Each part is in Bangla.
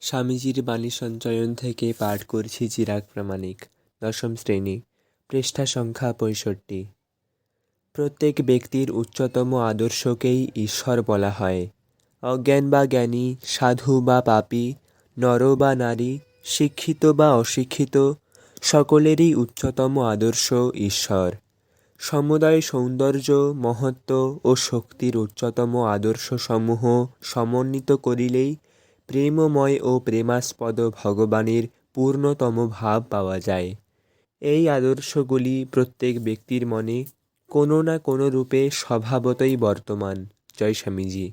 স্বামীজির বাণী সঞ্চয়ন থেকে পাঠ করছি চিরাগ প্রামাণিক, দশম শ্রেণি, পৃষ্ঠা সংখ্যা পঁয়ষট্টি। প্রত্যেক ব্যক্তির উচ্চতম আদর্শকেই ঈশ্বর বলা হয়। অজ্ঞান বা জ্ঞানী, সাধু বা পাপী, নর বা নারী, শিক্ষিত বা অশিক্ষিত, সকলেরই উচ্চতম আদর্শ ঈশ্বর। সমুদায় সৌন্দর্য, মহত্ব ও শক্তির উচ্চতম আদর্শসমূহ সমন্বিত করিলেই প্রেমময় ও প্রেমাস্পদ ভগবানের পূর্ণতম ভাব পাওয়া যায়। এই আদর্শগুলি প্রত্যেক ব্যক্তির মনে কোনো না কোনো রূপে স্বভাবতই বর্তমান। জয় স্বামীজি।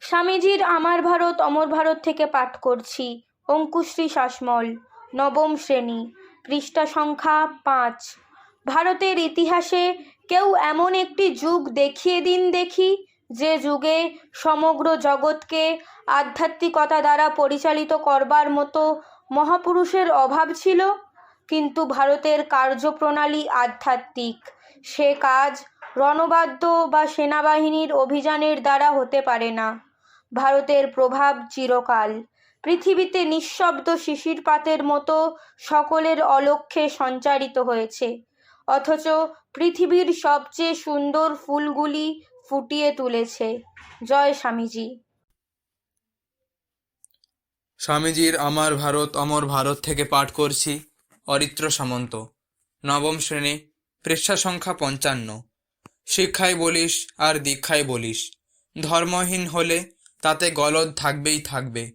স্বামীজির আমার ভারত, অমর ভারত থেকে পাঠ করছি। অঙ্কুশ্রী শাসমল, নবম শ্রেণি, পৃষ্ঠা সংখ্যা পাঁচ। ভারতের ইতিহাসে কেউ এমন একটি যুগ দেখিয়ে দিন দেখি যে যুগে সমগ্র জগৎকে আধ্যাত্মিকতা দ্বারা পরিচালিত করবার মতো মহাপুরুষের অভাব ছিল, কিন্তু ভারতের কার্যপ্রণালী আধ্যাত্মিক। সে কাজ রণবাদ্য বা সেনাবাহিনীর অভিযানের দ্বারা হতে পারে না। ভারতের প্রভাব চিরকাল। পৃথিবীতে নিঃশব্দ শিশিরপাতের মতো সকলের অলক্ষ্যে সঞ্চারিত হয়েছে। অথচ পৃথিবীর সবচেয়ে সুন্দর ফুলগুলি ফুটিয়ে তুলেছে। জয় স্বামীজি। স্বামীজির আমার ভারত, অমর ভারত থেকে পাঠ করছি। অরিত্র সামন্ত। নবম শ্রেণি, পৃষ্ঠা সংখ্যা পঞ্চান্ন। শিক্ষায় বলিস আর দীক্ষায় বলিস। ধর্মহীন হলে তাতে গলদ থাকবেই থাকবে।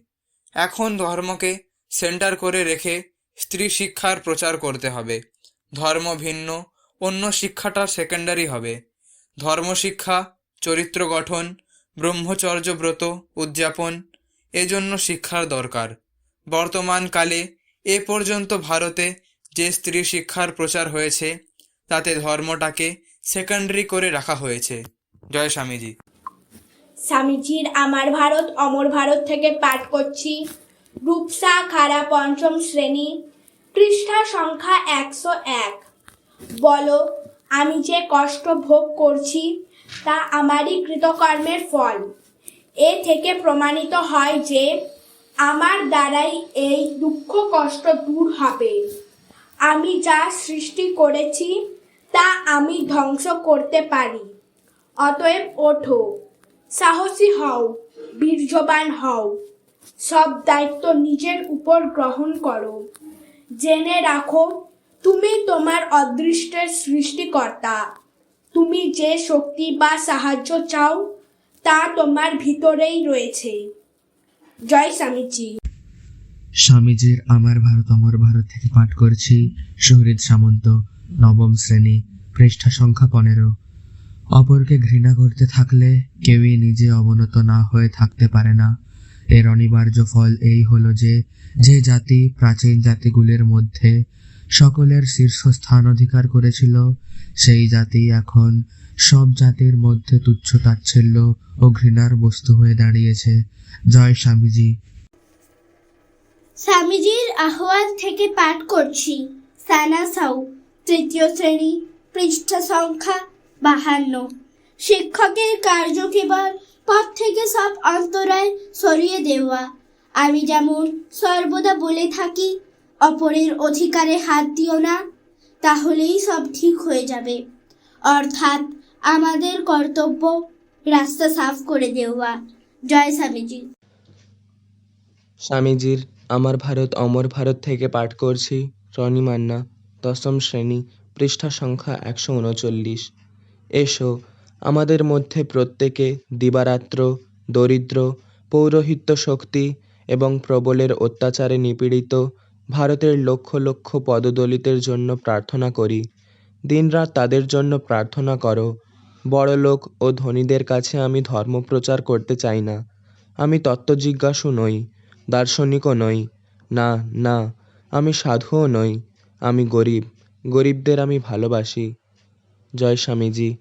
এখন ধর্মকে সেন্টার করে রেখে স্ত্রী শিক্ষার প্রচার করতে হবে। ধর্ম ভিন্ন, অন্য শিক্ষাটা সেকেন্ডারি হবে। ধর্মশিক্ষা চরিত্র গঠন, ব্রহ্মচর্য ব্রত, উদযাপন, এজন্য শিক্ষার দরকার। বর্তমানকালে এ পর্যন্ত ভারতে যে স্ত্রী শিক্ষার প্রচার হয়েছে, তাতে ধর্মটাকে সেকেন্ডারি করে রাখা হয়েছে। জয় স্বামীজি। স্বামীজির আমার ভারত, অমর ভারত থেকে পাঠ করছি। রূপসা খাড়া পঞ্চম শ্রেণি, পৃষ্ঠা সংখ্যা একশো এক। বলো, আমি যে কষ্ট ভোগ করছি তা আমারই কৃতকর্মের ফল। এ থেকে প্রমাণিত হয় যে আমার দ্বারাই এই দুঃখ কষ্ট দূর হবে। আমি যা সৃষ্টি করেছি, তা আমি ধ্বংস করতে পারি। অতএব ওঠো, সাহসী হও, বীর্যবান হও। সব দায়িত্ব নিজের উপর গ্রহণ করো। জেনে রাখো, তুমি তোমার অদৃষ্টের সৃষ্টিকর্তা। তুমি যে শক্তি বা সাহায্য চাও, তা তোমার ভিতরেই রয়েছে। জয় স্বামীজি। স্বামীজির আমার ভারত, অমর ভারত থেকে পাঠ করছি, শহীদ সামন্ত, নবম শ্রেণি, পৃষ্ঠা সংখ্যা পনেরো। অপরকে ঘৃণা করতে থাকলে কেউই নিজে অবনত না হয়ে থাকতে পারে না। এর অনিবার্য ফল এই হলো যে যে জাতি প্রাচীন জাতিগুলির মধ্যে সকলের শীর্ষস্থান অধিকার করেছিল। সেই জাতি এখন সব জাতির মধ্যে তুচ্ছ তাচ্ছিল্য ও ঘৃণার বস্তু হয়ে দাঁড়িয়েছে। জয় স্বামীজি। স্বামীজির আহ্বান থেকে পাঠ করছি। সানা সাউ, তৃতীয় শ্রেণি, পৃষ্ঠা সংখ্যা বাহান্ন। শিক্ষকের কার্য কেবল পথ থেকে সব অন্তরায় সরিয়ে দেওয়া। আমি যেমন সর্বদা বলে থাকি অপরের অধিকারে হাত দিও না, তাহলেই সব ঠিক হয়ে যাবে। অর্থাৎ আমাদের কর্তব্য রাস্তা সাফ করে দেওয়া। জয় স্বামীজি। স্বামীজির আমার ভারত অমর ভারত থেকে পাঠ করছি রনি মান্না, দশম শ্রেণি, পৃষ্ঠা সংখ্যা একশো উনচল্লিশ। এসো, আমাদের মধ্যে প্রত্যেকে দিবারাত্র, দরিদ্র, পৌরোহিত্য শক্তি এবং প্রবলের অত্যাচারে নিপীড়িত ভারতের লক্ষ লক্ষ পদদলিতের জন্য প্রার্থনা করি। দিনরাত তাদের জন্য প্রার্থনা করো। বড়লোক ও ধনীদের কাছে আমি ধর্ম প্রচার করতে চাই না। আমি তত্ত্বজিজ্ঞাসু নই, দার্শনিকও নই। না না, আমি সাধুও নই, আমি গরিব। গরিবদের আমি ভালোবাসি। জয় স্বামীজি।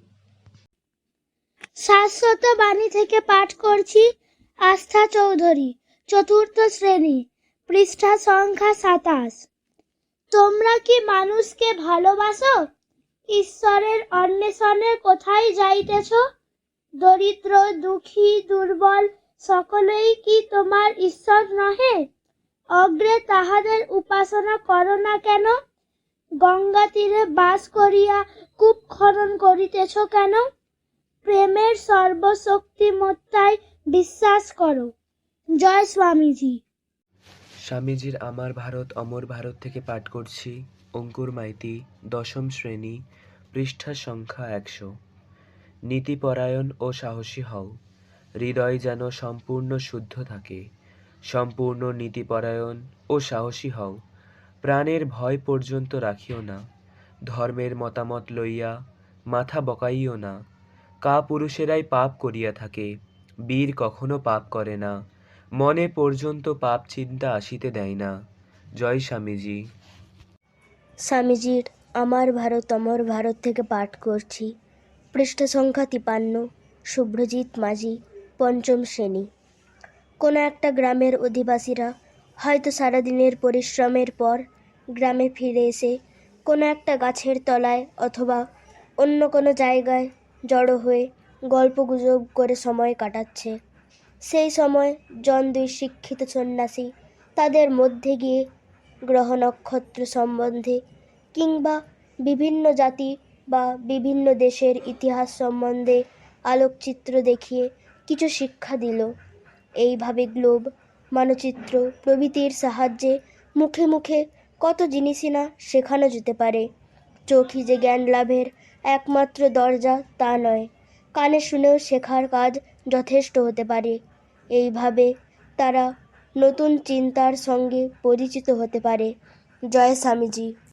শাশ্বত বাণী থেকে পাঠ করছি আস্থা চৌধুরী, চতুর্থ শ্রেণি। পৃষ্ঠা সংখ্যা সাতাশ। তোমরা কি মানুষকে ভালোবাসো? ঈশ্বরের অন্বেষণে কোথায় যাইতেছ? দরিদ্র, দুঃখী, দুর্বল, সকলেই কি তোমার ঈশ্বর নহে? অগ্রে তাহাদের উপাসনা করো না কেন? গঙ্গা তীরে বাস করিয়া কূপ খনন করিতেছ কেন? প্রেমের সর্বশক্তিমত্তায় বিশ্বাস করো। জয় স্বামীজি। স্বামীজির আমার ভারত, অমর ভারত থেকে পাঠ করছি। অঙ্কুর মাইতি, দশম শ্রেণি পৃষ্ঠা সংখ্যা একশো। নীতিপরায়ণ ও সাহসী হও। হৃদয় যেন সম্পূর্ণ শুদ্ধ থাকে। সম্পূর্ণ নীতিপরায়ণ ও সাহসী হও। প্রাণের ভয় পর্যন্ত রাখিও না। ধর্মের মতামত লইয়া মাথা বকাইও না। কা পুরুষেরাই পাপ করিয়া থাকে। বীর কখনো পাপ করে না। মনে পর্যন্ত পাপ চিন্তা আসিতে দেয় না। জয় স্বামীজি। স্বামীজির, আমার ভারত, অমর ভারত থেকে পাঠ করছি। পৃষ্ঠ সংখ্যা তিপান্ন শুভ্রজিৎ মাঝি, পঞ্চম শ্রেণি। কোনো একটা গ্রামের অধিবাসীরা হয়তো সারাদিনের পরিশ্রমের পর গ্রামে ফিরে এসে কোনো একটা গাছের তলায় অথবা অন্য কোনো জায়গায় জড়ো হয়ে গল্পগুজব করে সময় কাটাচ্ছে। সেই সময় জন দুই শিক্ষিত সন্ন্যাসী তাদের মধ্যে গিয়ে গ্রহ নক্ষত্র সম্বন্ধে কিংবা বিভিন্ন জাতি বা বিভিন্ন দেশের ইতিহাস সম্বন্ধে আলোকচিত্র দেখিয়ে কিছু শিক্ষা দিল। এইভাবে গ্লোব, মানচিত্র, প্রভৃতির সাহায্যে মুখে মুখে কত জিনিসই না শেখানো যেতে পারে। চোখই যে জ্ঞান লাভের একমাত্র দরজা তা নয়, কানে শুনেও শেখার কাজ যথেষ্ট হতে পারে। এইভাবে তারা নতুন চিন্তার সঙ্গে পরিচিত হতে পারে। জয় স্বামীজি।